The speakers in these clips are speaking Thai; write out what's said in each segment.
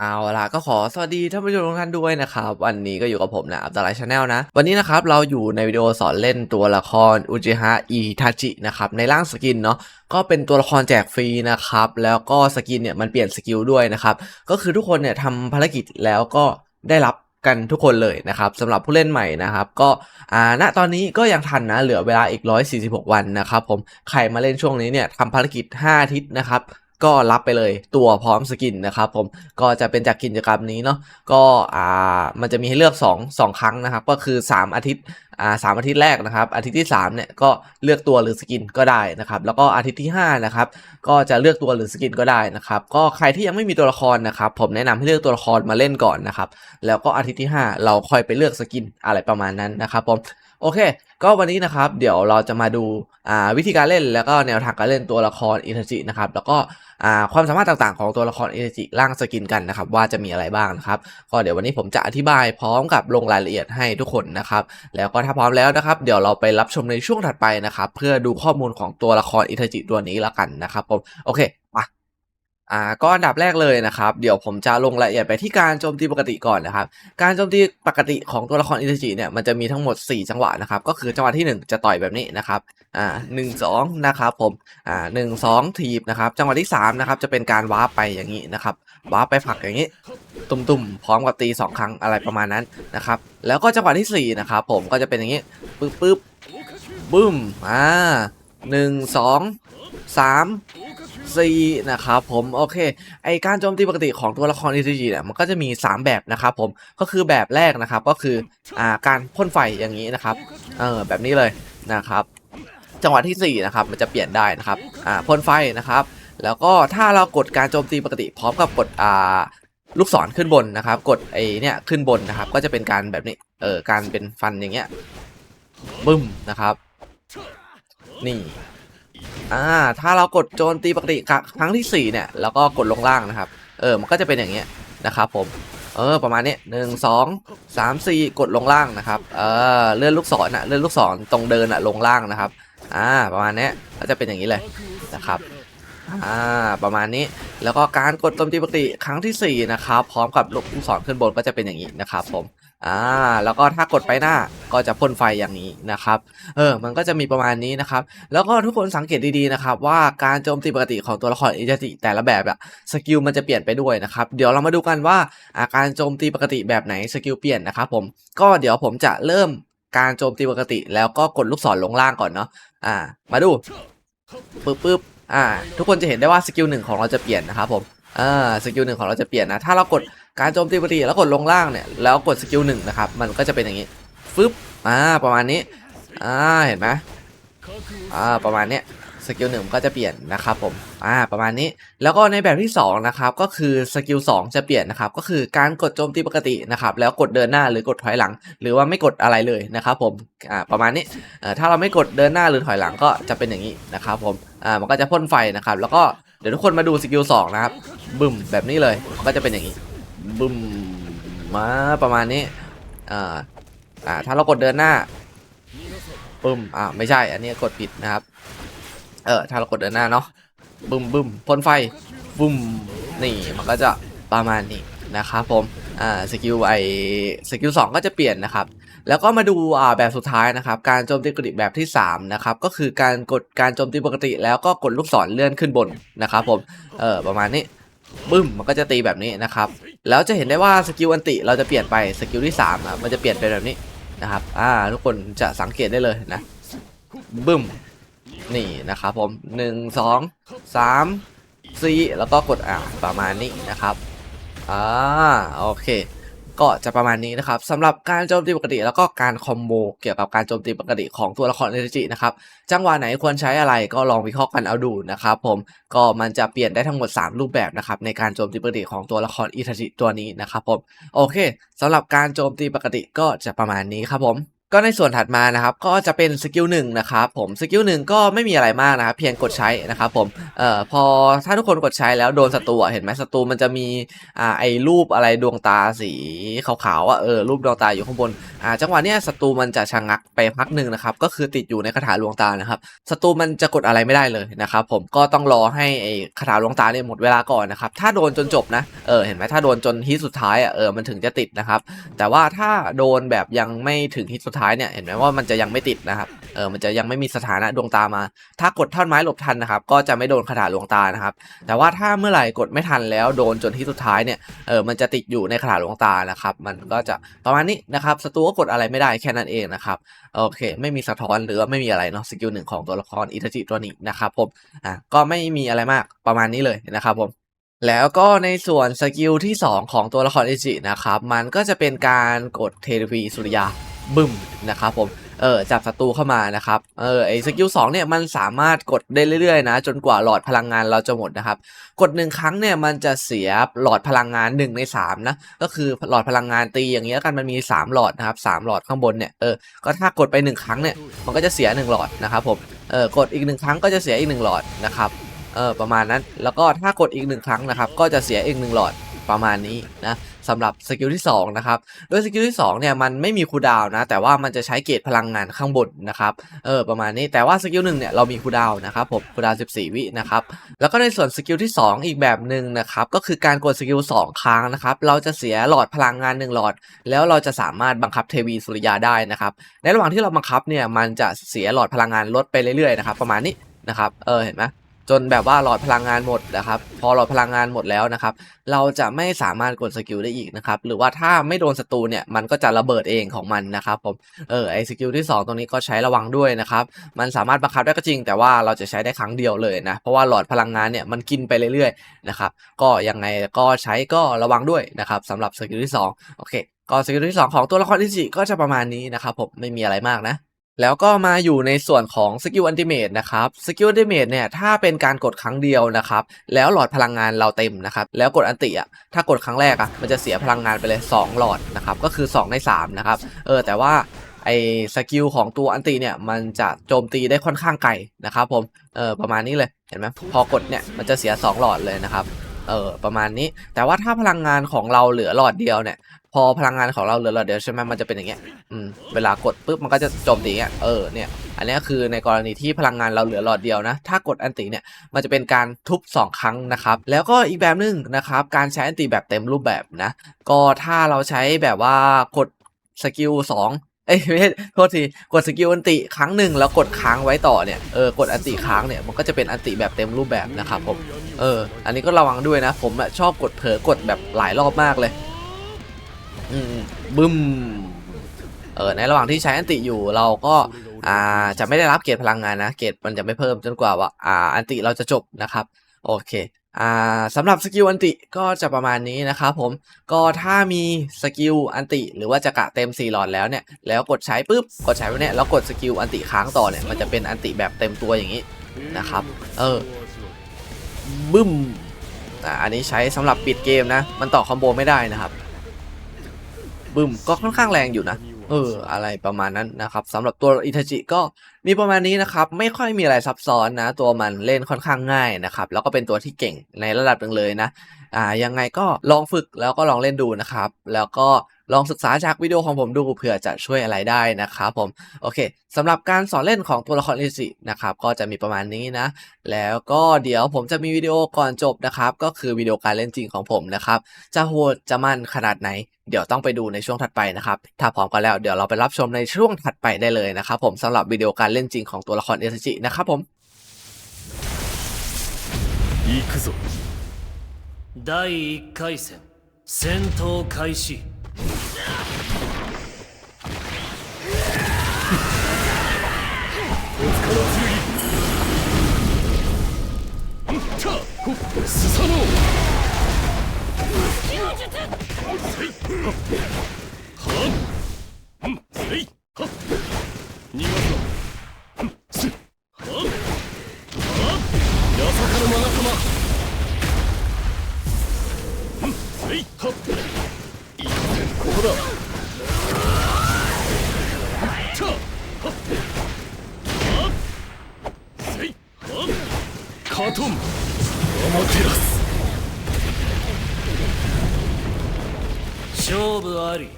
เอาล่ะก็ขอสวัสดีท่านผู้ชมทุกท่านด้วยนะครับ วันนี้ก็อยู่กับผมนะอัปตาไลชาแนลนะ วันนี้นะครับเราอยู่ในวิดีโอสอนเล่นตัวละครอุจิฮะอิทาจินะครับ ในร่างสกินเนาะก็เป็นตัวละครแจกฟรีนะครับ แล้วก็สกินเนี่ยมันเปลี่ยนสกิลด้วยนะครับ ก็คือทุกคนเนี่ยทำภารกิจแล้วก็ได้รับกันทุกคนเลยนะครับสำหรับผู้เล่นใหม่นะครับ ก็อ่าณตอนนี้ก็ยังทันนะเหลือเวลาอีก 146 วันนะครับผมใครมาเล่นช่วงนี้เนี่ยทำภารกิจ 5 อาทิตย์นะครับ ก็รับไปเลยตัวพร้อมสกินนะครับผมก็จะเป็นจากกิจกรรมนี้เนาะก็อ่ามันจะมีให้เลือก 2 2 ครั้งนะครับ ก็คือ 3 อาทิตย์อ่าสามอาทิตย์แรกนะครับ อาทิตย์ที่3เนี่ยก็เลือกตัวหรือสกินก็ได้นะครับ แล้วก็อาทิตย์ที่5นะครับก็จะเลือกตัวหรือสกินก็ได้นะครับ ก็ใครที่ยังไม่มีตัวละครนะครับ ผมแนะนำให้เลือกตัวละครมาเล่นก่อนนะครับ แล้วก็อาทิตย์ที่ 5 เราค่อยไปเลือกสกินอะไรประมาณนั้นนะครับผม โอเค ก็วันนี้นะครับ เดี๋ยวเราจะมาดูาวิธีการเล่นแล้วก็แนวทางการเล่นตัวละครอิทาจินะครับ แล้วก็ความสามารถต่างๆ ของตัวละครอิทาจิร่างสกินกันนะครับ ว่าจะมีอะไรบ้างนะครับ ก็เดี๋ยววันนี้ผมจะอธิบายพร้อมกับลงรายละเอียดให้ทุกคนนะครับ แล้วก็ถ้าพร้อมแล้วนะครับ เดี๋ยวเราไปรับชมในช่วงถัดไปนะครับ เพื่อดูข้อมูลของตัวละครอิทาจิตัวนี้ละกันนะครับผม โอเค มา อ่าก็อันดับแรกเลยนะครับ เดี๋ยวผมจะลงรายละเอียดไปที่การโจมตีปกติก่อนนะครับ การโจมตีปกติของตัวละครอิตาจิเนี่ยมันจะมีทั้งหมด 4 จังหวะนะครับ ก็คือจังหวะที่ 1 จะต่อยแบบนี้นะครับอ่าหนึ่งสองนะครับผมอ่าหนึ่งสองทีบนะครับ จังหวะที่3นะครับจะเป็นการวาร์ปไปอย่างนี้นะครับวาร์ปไปผลักอย่างนี้ ตุ่มๆพร้อมกับตี 2 ครั้งอะไรประมาณนั้นนะครับ แล้วก็จังหวะที่4นะครับผมก็จะเป็นอย่างนี้ปึ๊บปึ๊บบึ้มอ่าหนึ่งสองสาม นะครับผมโอเคไอการโจมตีปกติของตัวละคร ECG เนี่ยมันก็จะมี 3 แบบนะครับผมก็คือแบบแรกนะครับก็คืออ่าการพ่นไฟอย่างนี้นะครับเออแบบนี้เลยนะครับจังหวะที่4นะครับมันจะเปลี่ยนได้นะครับอ่าพ่นไฟนะครับ แล้วก็ถ้าเรากดการโจมตีปกติพร้อมกับกดอ่าลูกศรขึ้นบนนะครับ กดไอเนี่ยขึ้นบนนะครับ ก็จะเป็นการแบบนี้เออการเป็นฟันอย่างเงี้ยบึ้มนะครับ นี่ อ่าถ้าเรากดโจมตีปกติครั้งที่สี่เนี่ยแล้วก็กดลงล่างนะครับ เออมันก็จะเป็นอย่างเงี้ยนะครับผมเออประมาณนี้หนึ่งสองสามสี่กดลงล่างนะครับเออเลื่อนลูกศรอะเลื่อนลูกศรตรงเดินอะลงล่างนะครับอ่าประมาณนี้ก็จะเป็นอย่างนี้เลยนะครับอ่าประมาณนี้แล้วก็การกดโจมตีปกติครั้งที่สี่นะครับพร้อมกับลูกศรขึ้นบนก็จะเป็นอย่างนี้นะครับผม อ่าแล้วก็ถ้ากดไปหน้าก็จะพ่นไฟอย่างนี้นะครับ เออ มันก็จะมีประมาณนี้นะครับ แล้วก็ทุกคนสังเกตดีๆนะครับ ว่าการโจมตีปกติของตัวละครอิจติแต่ละแบบอะสกิลมันจะเปลี่ยนไปด้วยนะครับ เดี๋ยวเรามาดูกันว่าอาการโจมตีปกติแบบไหนสกิลเปลี่ยนนะครับผม ก็เดี๋ยวผมจะเริ่มการโจมตีปกติ แล้วก็กดลูกศรลงล่างก่อนเนาะ อ่า มาดูปึ๊บปึ๊บอ่า ทุกคนจะเห็นได้ว่าสกิลหนึ่งของเราจะเปลี่ยนนะครับผม อ่า สกิลหนึ่งของเราจะเปลี่ยนนะ ถ้าเรากด การโจมตีปกติแล้วกดลงล่างเนี่ยแล้วกดสกิลหนึ่งนะครับมันก็จะเป็นอย่างนี้ฟึบอ่าประมาณนี้อ่าเห็นไหมอ่าประมาณเนี้ยสกิลหนึ่งก็จะเปลี่ยนนะครับผมอ่าประมาณนี้แล้วก็ในแบบที่2นะครับก็คือสกิล2จะเปลี่ยนนะครับก็คือการกดโจมตีปกตินะครับแล้วกดเดินหน้าหรือกดถอยหลัง หรือว่าไม่กดอะไรเลยนะครับผมอ่าประมาณนี้ถ้าเราไม่กดเดินหน้าหรือถอยหลังก็จะเป็นอย่างนี้นะครับผมอ่ามันก็จะพ่นไฟนะครับแล้วก็เดี๋ยวทุกคนมาดูสกิล2นะครับบึ้มแบบนี้เลยก็จะเป็นอย่างนี้ บึ้มมาประมาณนี้อ่าอ่าถ้าเรากดเดินหน้าบึ้มอ่าไม่ใช่ อันนี้กดผิดนะครับ เออถ้าเรากดเดินหน้าเนาะบึ้มบึ้มพ่นไฟบึ้มนี่มันก็จะประมาณนี้นะครับผมอ่าสกิลไอสกิลสองก็จะเปลี่ยนนะครับ แล้วก็มาดูอ่าแบบสุดท้ายนะครับ การโจมตีปกติแบบที่3นะครับก็คือการกดการโจมตีปกติ แล้วก็กดลูกศรเลื่อนขึ้นบนนะครับผมเออประมาณนี้บึ้มมันก็จะตีแบบนี้นะครับ แล้วจะเห็นได้ว่าสกิลอันติเราจะเปลี่ยนไปสกิลที่3อะมันจะเปลี่ยนเป็นแบบนี้นะครับ อ่า ทุกคนจะสังเกตได้เลยนะบึ้มนี่นะครับผมหนึ่งสองสามสี่แล้วก็กดอ่าประมาณนี้นะครับ อ่า โอเค ก็จะประมาณนี้นะครับสำหรับการโจมตีปกติแล้วก็การคอมโบเกี่ยวกับการโจมตีปกติของตัวละครเอจินะครับจังหวะไหนควรใช้อะไรก็ลองวิเคราะห์กันเอาดูนะครับผมก็มันจะเปลี่ยนได้ทั้งหมด 3 รูปแบบนะครับในการโจมตีปกติของตัวละครอิทาจิตัวนี้นะครับผมโอเคสำหรับการโจมตีปกติก็จะประมาณนี้ครับผม ก็ในส่วนถัดมานะครับก็จะเป็นสกิลหนึ่งนะครับผมสกิลหนึ่งก็ไม่มีอะไรมากนะครับเพียงกดใช้นะครับผมเอ่อพอถ้าทุกคนกดใช้แล้วโดนศัตรูเห็นไหมศัตรูมันจะมีอ่าไอ้รูปอะไรดวงตาสีขาวๆอะเออรูปดวงตาอยู่ข้างบนอ่าจังหวะเนี้ยศัตรูมันจะชะงักไปพักหนึ่งนะครับก็คือติดอยู่ในคาถาดวงตานะครับศัตรูมันจะกดอะไรไม่ได้เลยนะครับผมก็ต้องรอให้ไอ้คาถาดวงตาเนี่ยหมดเวลาก่อนนะครับถ้าโดนจนจบนะเออเห็นไหมถ้าโดนจนฮิตสุดท้ายอะเออมันถึงจะติดนะครับแต่ว่าถ้าโดนแบบยังไม่ถึงฮิตสุดท้ายเนี่ยเห็นไหมว่ามันจะยังไม่ติดนะครับเออมันจะยังไม่มีสถานะดวงตามา ถ้ากดท่อนไม้หลบทันนะครับ ก็จะไม่โดนคาถาดวงตานะครับ แต่ว่าถ้าเมื่อไหร่กดไม่ทันแล้วโดนจนที่สุดท้ายเนี่ยเออมันจะติดอยู่ในคาถาดวงตานะครับ มันก็จะประมาณนี้นะครับศัตรูก็กดอะไรไม่ได้แค่นั้นเองนะครับโอเค ไม่มีสะท้อนหรือว่าไม่มีอะไรเนาะสกิลหนึ่งของตัวละครอิทจิตัวนี้นะครับผมอะก็ไม่มีอะไรมากประมาณนี้เลยนะครับผมแล้วก็ในส่วนสกิลที่ 2 ของตัวละครอิจินะครับ มันก็จะเป็นการกดเทเลพีสุริยา บึ้มนะครับผมเออจับศัตรูเข้ามานะครับเออไอสกิลสองเนี่ยมันสามารถกดได้เรื่อยๆนะจนกว่าหลอดพลังงานเราจะหมดนะครับ กดหนึ่งครั้งเนี่ยมันจะเสียหลอดพลังงาน 1 ใน3นะก็คือหลอดพลังงานตีอย่างเงี้ยกันมันมี 3 หลอดนะครับ3หลอดข้างบนเนี่ยเออก็ถ้ากดไป 1 ครั้งเนี่ยมันก็จะเสีย 1 หลอดนะครับผมเออกดอีก 1 ครั้งก็จะเสียอีก 1 หลอดนะครับเออประมาณนั้นแล้วก็ถ้ากดอีกหนึ่งครั้งนะครับก็จะเสียอีกหนึ่งหลอดประมาณนี้นะ สำหรับสกิลที่2นะครับโดยสกิลที่2เนี่ยมันไม่มีคูดาวนะ แต่ว่ามันจะใช้เกจพลังงานข้างบนนะครับเออประมาณนี้แต่ว่าสกิลหนึ่งเนี่ยเรามีคูดาวนะครับผมคูดาวน์14 วินะครับแล้วก็ในส่วนสกิลที่ 2 อีกแบบหนึ่งนะครับก็คือการกดสกิล2ครั้งนะครับเราจะเสียหลอดพลังงาน1หลอด แล้วเราจะสามารถบังคับเทวีสุริยาได้นะครับในระหว่างที่เราบังคับเนี่ยมันจะเสียหลอดพลังงานลดไปเรื่อยๆนะครับประมาณนี้นะครับเออเห็นไหม จนแบบว่าหลอดพลังงานหมดนะครับ พอหลอดพลังงานหมดแล้วนะครับ เราจะไม่สามารถกดสกิลได้อีกนะครับ หรือว่าถ้าไม่โดนศัตรูเนี่ยมันก็จะระเบิดเองของมันนะครับผม เออไอสกิลที่ 2 ตรงนี้ก็ใช้ระวังด้วยนะครับ มันสามารถบังคับได้ก็จริง แต่ว่าเราจะใช้ได้ครั้งเดียวเลยนะ เพราะว่าหลอดพลังงานเนี่ยมันกินไปเรื่อยๆนะครับ ก็ยังไงก็ใช้ก็ระวังด้วยนะครับสำหรับสกิลที่ 2 โอเค ก็สกิลที่ 2 ของตัวละครอิจิก็จะประมาณนี้นะครับผมไม่มีอะไรมากนะ แล้วก็มาอยู่ในส่วนของสกิลอันติเมตนะครับสกิลอันติเมตเนี่ยถ้าเป็นการกดครั้งเดียวนะครับแล้วหลอดพลังงานเราเต็มนะครับแล้วกดอันติอะถ้ากดครั้งแรกอะมันจะเสียพลังงานไปเลย 2 หลอดนะครับก็คือ 2 ใน3นะครับเออแต่ว่าไอสกิลของตัวอันติเนี่ยมันจะโจมตีได้ค่อนข้างไกลนะครับผมเออประมาณนี้เลยเห็นไหมพอกดเนี่ยมันจะเสีย 2 หลอดเลยนะครับเออประมาณนี้แต่ว่าถ้าพลังงานของเราเหลือหลอดเดียวเนี่ย พอพลังงานของเราเหลือหลอดเดียวใช่ไหมมันจะเป็นอย่างเงี้ยอืมเวลากดปุ๊บมันก็จะโจมตีเงี้ยเออเนี่ยอันนี้คือในกรณีที่พลังงานเราเหลือหลอดเดียวนะ ถ้ากดอันติเนี่ยมันจะเป็นการทุบ 2 ครั้งนะครับ แล้วก็อีกแบบหนึงนะครับ การใช้อันติแบบเต็มรูปแบบนะ ก็ถ้าเราใช้แบบว่ากดสกิล2เอ้ยไม่ใช่โทษทีกดสกิลอันติครั้งหนึ่งแล้วกดค้างไว้ต่อเนี่ยเออกดอันติค้างเนี่ยมันก็จะเป็นอันติแบบเต็มรูปแบบนะครับผมเอออันนี้ก็ระวังด้วยนะ ผมชอบกดเผลอกดแบบหลายรอบมากเลย อืมบึ้มเออในระหว่างที่ใช้อันติอยู่เราก็อ่าจะไม่ได้รับเกรดพลังงานนะ เกรดมันจะไม่เพิ่มจนกว่าว่าอ่าอันติเราจะจบนะครับโอเคอ่าสำหรับสกิลอันติก็จะประมาณนี้นะครับผมก็ถ้ามีสกิลอันติ หรือว่าจะกะเต็ม4หลอดแล้วเนี่ยแล้วกดใช้ปุ๊บกดใช้ไปเนี่ยแล้วกดสกิลอันติค้างต่อเนี่ยมันจะเป็นอันติแบบเต็มตัวอย่างนี้นะครับ เออบึ้มอ่าอันนี้ใช้สำหรับปิดเกมนะ มันต่อคอมโบไม่ได้นะครับ บึ้มก็ค่อนข้างแรงอยู่นะ เออ อะไรประมาณนั้นนะครับสำหรับตัวอิทาจิก็มีประมาณนี้นะครับ ไม่ค่อยมีอะไรซับซ้อนนะ ตัวมันเล่นค่อนข้างง่ายนะครับ แล้วก็เป็นตัวที่เก่งในระดับหนึ่งเลยนะ อ่ายังไงก็ลองฝึกแล้วก็ลองเล่นดูนะครับ แล้วก็ ลองศึกษาจากวิดีโอของผมดูเผื่อจะช่วยอะไรได้นะครับผม โอเคสำหรับการสอนเล่นของตัวละครอิจินะครับ ก็จะมีประมาณนี้นะ แล้วก็เดี๋ยวผมจะมีวิดีโอก่อนจบนะครับ ก็คือวิดีโอการเล่นจริงของผมนะครับ จะโหดจะมันขนาดไหน เดี๋ยวต้องไปดูในช่วงถัดไปนะครับ ถ้าพร้อมกันแล้วเดี๋ยวเราไปรับชมในช่วงถัดไปได้เลยนะครับผมสำหรับวิดีโอการเล่นจริงของตัวละครเอสจินะครับผม 行くぞ第1回戦戦闘開始 すさのう勝負あり。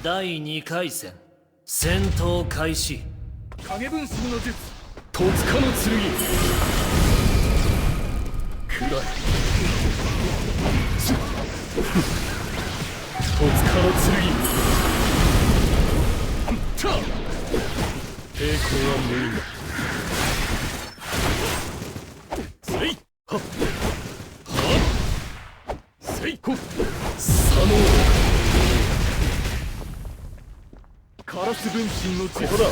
第2回戦戦闘開始。影分身の術。戸塚の剣。暗い。戸塚の剣。抵抗は無意味せい。はっ。最高。左脳カラス分身のだ。や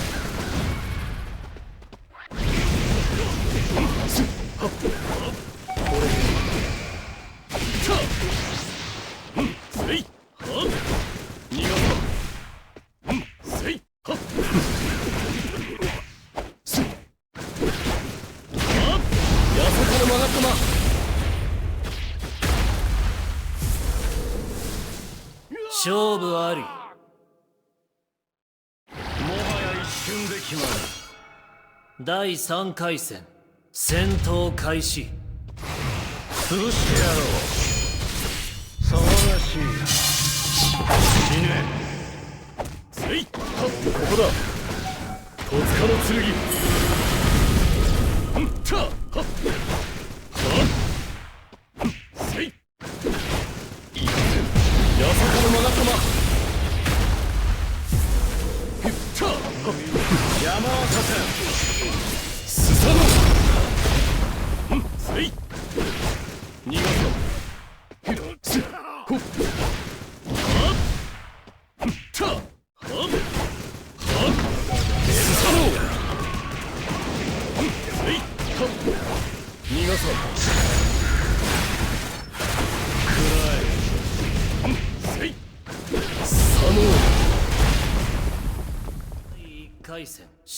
さから曲がっ。たな勝負あり。もはや一瞬で決まる。第3回戦戦闘開始。潰してやろう。騒がしい。死ね。せい。はここだ。戸塚の剣。んた。はっ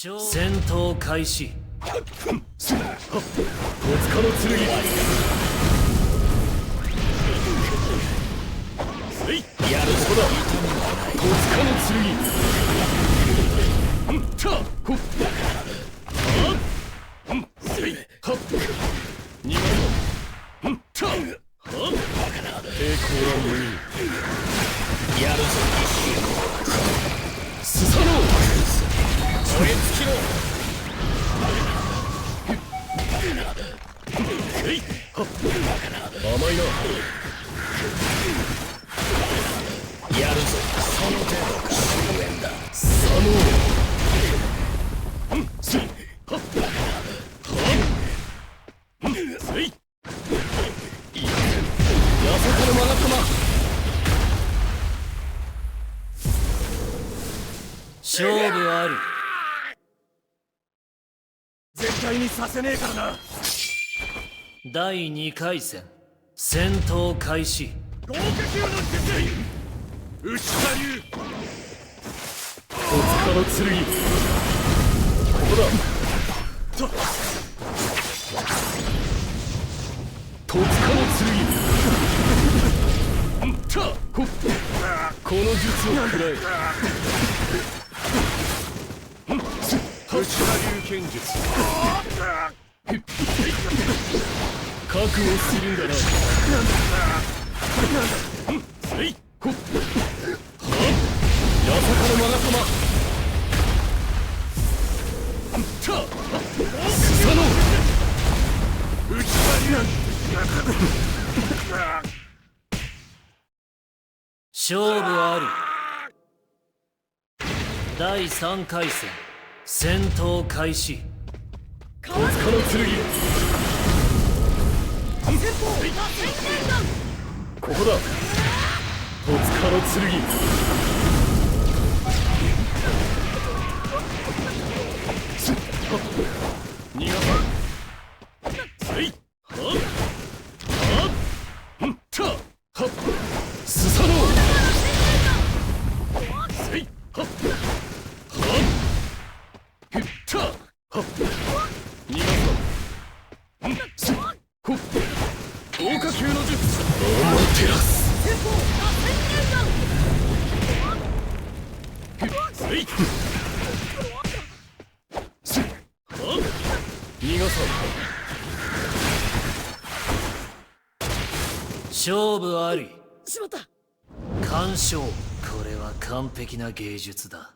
戦闘開始。おつかの剣。やるほど。おつかの剣。させねえからな。第2回戦。戦闘開始。豪華級の術内田流戸塚の剣。ここだ。と。戸塚の剣。この術を食らえ。ん流剣術覚悟するんだななんだだは勝負ある第3回戦。戦闘開始。戸塚の剣ここだ。戸塚の剣。逃がさ逃がさんんすっほっ豪華級の術勝負あり。しまった。鑑賞。これは完璧な芸術だ